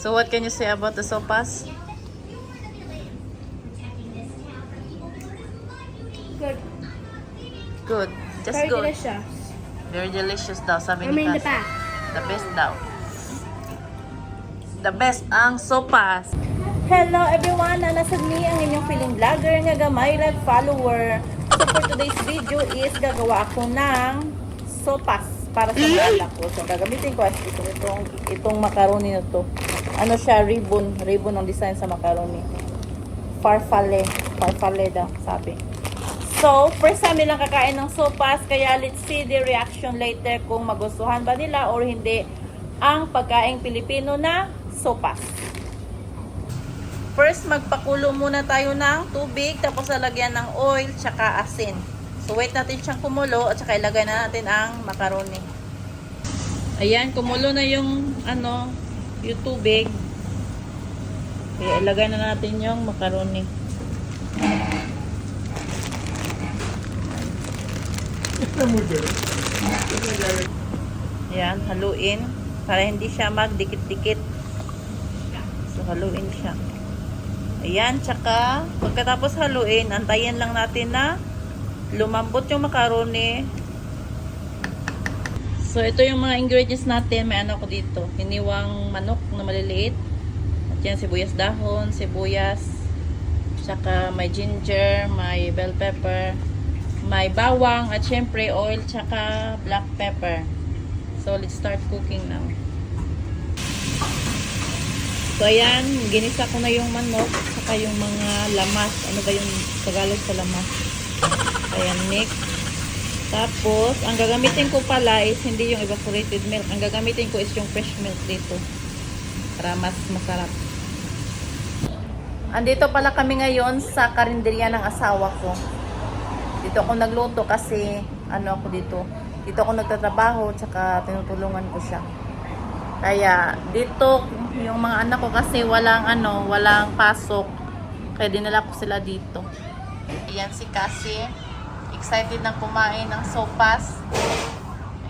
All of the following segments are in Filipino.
So what can you say about the sopas? Good. Good. Just Very good. delicious. Very delicious daw, sabi I ni mean the best. The best daw. The best ang sopas. Hello everyone! Nasa me ang inyong feeling vlogger nga gamay red follower. So for today's video is gagawa ako ng sopas para sa mga ko. So gagamitin ko as ito, itong, itong macaroni na to. Ano siya, ribbon. Ribbon ang design sa macaroni. Farfalle. Farfalle daw, sabi. So, first time nilang kakain ng sopas, kaya let's see the reaction later kung magustuhan ba nila or hindi ang pagkaing Pilipino na sopas. First, magpakulo muna tayo ng tubig, tapos lalagyan ng oil, tsaka asin. So, wait natin siyang kumulo, at saka ilagay na natin ang macaroni. Ayan, kumulo na yung, ano, yung tubig. Kaya ilagay na natin yung macaroni. Ayan, haluin. Para hindi siya magdikit-dikit. So, haluin siya. Ayan, tsaka pagkatapos haluin, antayin lang natin na lumambot yung macaroni. So, ito yung mga ingredients natin. May ano ko dito. Hiniwang manok na maliliit. At yan, sibuyas dahon, sibuyas. Tsaka may ginger, may bell pepper, may bawang, at syempre oil, tsaka black pepper. So, let's start cooking now. So, ayan, ginisa ko na yung manok, saka yung mga lamas. Ano ba yung Tagalog sa lamas? Ayan, mix. Tapos, ang gagamitin ko pala is hindi yung evaporated milk. Ang gagamitin ko is yung fresh milk dito. Para mas masarap. Andito pala kami ngayon sa karinderya ng asawa ko. Dito ako nagluto kasi ano ako dito. Dito ako nagtatrabaho tsaka tinutulungan ko siya. Kaya dito yung mga anak ko kasi walang ano, walang pasok. Kaya dinala ko sila dito. Ayan si Cassie. Excited na kumain ng sopas.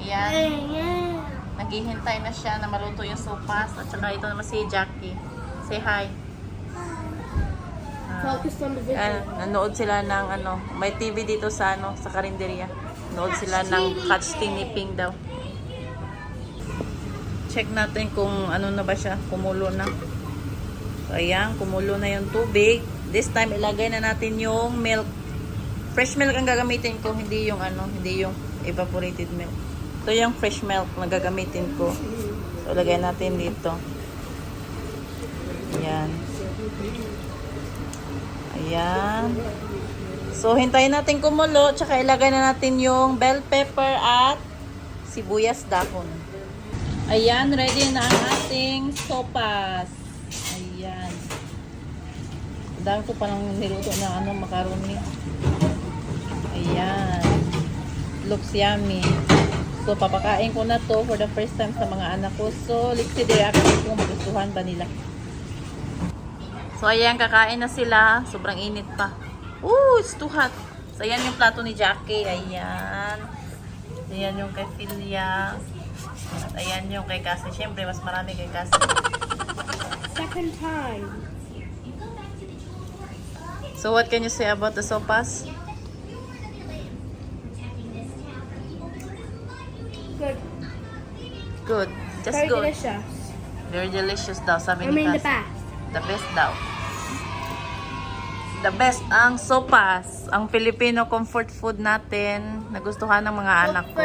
Ayan. Naghihintay na siya na maluto yung sopas. At saka ito naman si Jackie. Say hi. Ah. Focus on the Ah, nanood sila ng ano, may TV dito sa ano, sa karinderya. Nanood sila ng catch tiniping daw. Check natin kung ano na ba siya, kumulo na. So, ayan, kumulo na yung tubig. This time, ilagay na natin yung milk. Fresh milk ang gagamitin ko, hindi yung ano, hindi yung evaporated milk. Ito yung fresh milk na gagamitin ko. So, ilagay natin dito. Ayan. Ayan. So, hintayin natin kumulo. Tsaka ilagay na natin yung bell pepper at sibuyas dahon. Ayan, ready na ang ating sopas. Ayan. Dahil ko parang niluto na ano, macaroni. Ayan. Looks yummy. So, papakain ko na to for the first time sa mga anak ko. So, let's see the reaction kung magustuhan ba nila. So, ayan, kakain na sila. Sobrang init pa. Ooh, it's too hot. So, ayan yung plato ni Jackie. Ayan. Ayan yung kay Philia. At ayan yung kay Cassie. Siyempre, mas marami kay Cassie. Second time. So, what can you say about the sopas? Good. Good. Just Very good. delicious. Very delicious daw, sabi I ni mean the best. The best daw. The best ang sopas. Ang Filipino comfort food natin. Nagustuhan ng mga anak ko.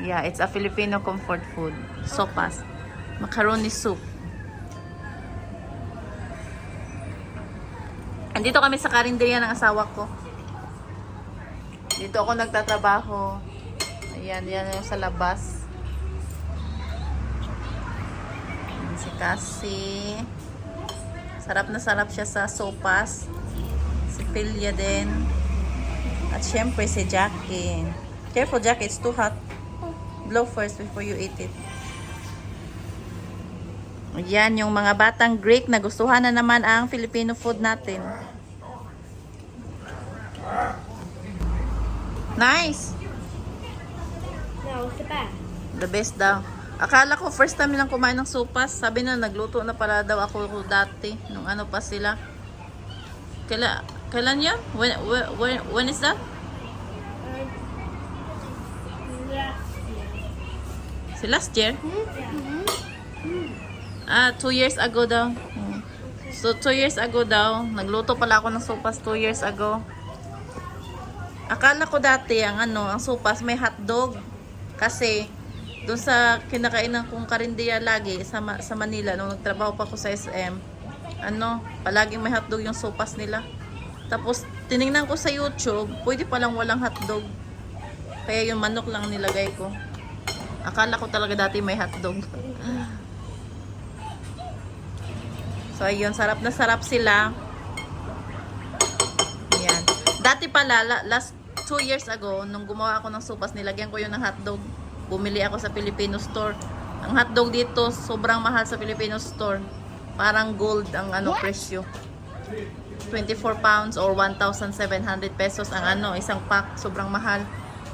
Yeah, it's a Filipino comfort food. Sopas. Macaroni soup. Andito kami sa karinderya ng asawa ko. Dito ako nagtatrabaho. Ayan, yan yung sa labas. Ayan si Cassie. Sarap na sarap siya sa sopas. Si Philia din. At syempre si Jackie. Careful Jackie, it's too hot. Blow first before you eat it. Ayan, yung mga batang Greek na gustuhan na naman ang Filipino food natin. Nice! No, it's the best. Daw. Akala ko first time nilang kumain ng sopas. Sabi na nagluto na pala daw ako dati. Nung ano pa sila. Kaila, kailan yun? When, when, when is that? Si last year? Ah, two years ago daw. So, two years ago daw. Nagluto pala ako ng sopas two years ago. Akala ko dati ang ano, ang sopas may hotdog. Kasi, doon sa kinakainan kong karinderya lagi sa, sa Manila, nung nagtrabaho pa ako sa SM, ano, palaging may hotdog yung sopas nila. Tapos, tiningnan ko sa YouTube, pwede palang walang hotdog. Kaya yung manok lang nilagay ko. Akala ko talaga dati may hotdog. so, ayun, sarap na sarap sila. Yan. Dati pala, la- last two years ago, nung gumawa ako ng sopas, nilagyan ko yun ng hotdog. Bumili ako sa Filipino store. Ang hotdog dito, sobrang mahal sa Filipino store. Parang gold ang ano presyo. 24 pounds or 1,700 pesos ang ano, isang pack. Sobrang mahal.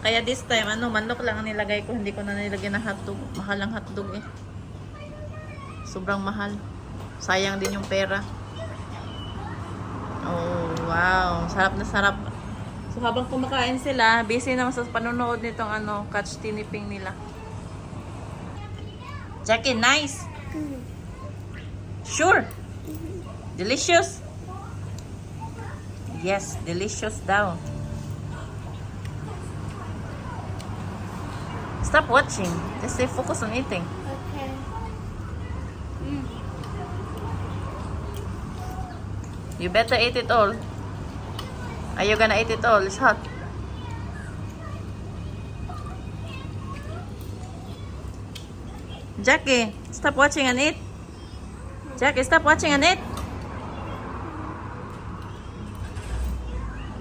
Kaya this time, ano, manok lang ang nilagay ko. Hindi ko na nilagyan ng hotdog. Mahal ang hotdog eh. Sobrang mahal. Sayang din yung pera. Oh, wow. Sarap na sarap. So, habang kumakain sila, busy naman sa panonood nitong ano, catch tiniping nila. Jackie, nice. Sure. Delicious. Yes, delicious daw. Stop watching. Just stay focused on eating. Okay. You better eat it all. Are you gonna eat it all? It's hot. Jackie, stop watching and eat. Jackie, stop watching and eat.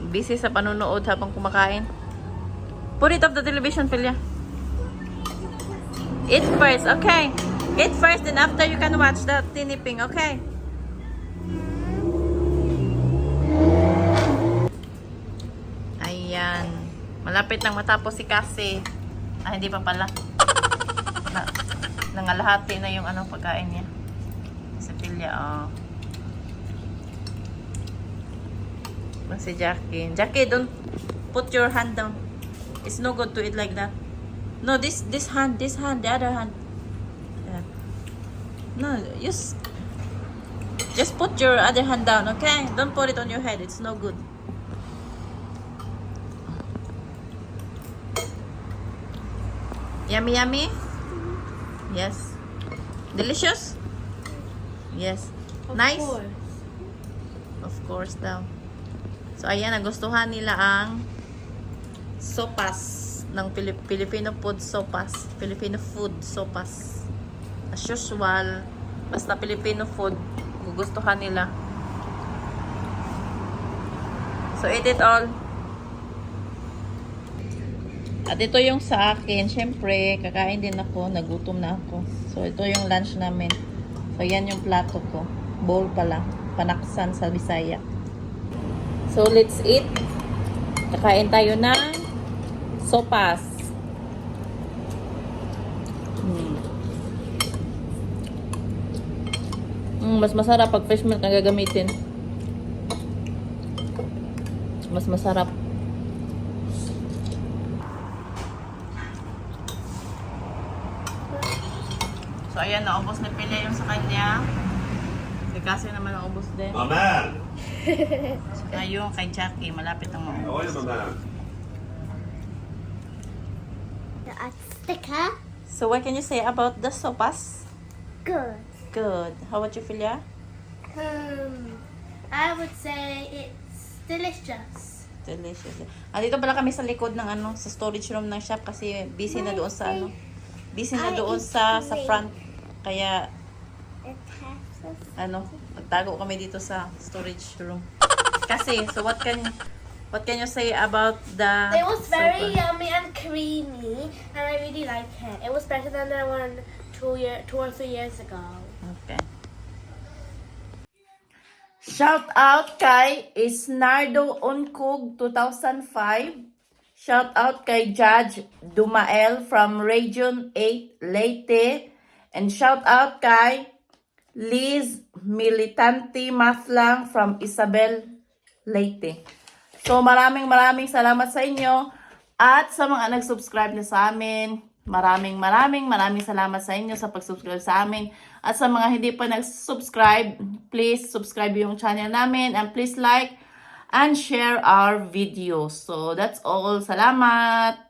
Busy sa panunood habang kumakain. Put it off the television, Philia. Eat first, okay? Eat first, then after you can watch the tiniping, okay? Ayan. Malapit nang matapos si Cassie. Ah, hindi pa pala. Na, nangalahati na yung anong pagkain niya. Si Pilya, oh. Ba si Jackie. Jackie, don't put your hand down. It's no good to eat like that. No, this this hand, this hand, the other hand. Yeah. No, just just put your other hand down, okay? Don't put it on your head. It's no good. Yummy, yummy? Yes. Delicious? Yes. nice? Of course daw. So, ayan, nagustuhan nila ang sopas ng Pilip Filipino food sopas. Filipino food sopas. As usual, basta Filipino food, gugustuhan nila. So, eat it all. At ito yung sa akin, syempre, kakain din ako, nagutom na ako. So, ito yung lunch namin. So, yan yung plato ko. Bowl pala. Panaksan sa Bisaya. So, let's eat. Kakain tayo ng sopas. Hmm. Mm, mas masarap pag fresh milk ang gagamitin. Mas masarap. So, ayan, naubos na pila yung sa kanya. Si Cassie naman naubos din. Man. Saka yung kay Jackie, malapit ang maubos. are you, my man? A sticker. So, what can you say about the sopas? Good. Good. How about you, Philia? Um, I would say it's delicious. Delicious. Ah, dito pala kami sa likod ng ano, sa storage room ng shop kasi busy na doon sa ano. Busy na doon sa sa front. Kaya ano, nagtago kami dito sa storage room. Kasi, so what can what can you say about the It was very sopa? yummy and creamy, and I really like it. It was better than the one two year, two or three years ago. Okay. Shout out kay Isnardo Unkug 2005. Shout out kay Judge Dumael from Region 8 Leyte. And shout out kay Liz Militante Mathlang from Isabel Leyte. So maraming maraming salamat sa inyo at sa mga nag-subscribe na sa amin. Maraming maraming maraming salamat sa inyo sa pag-subscribe sa amin. At sa mga hindi pa nag-subscribe, please subscribe yung channel namin and please like and share our videos. So that's all. Salamat!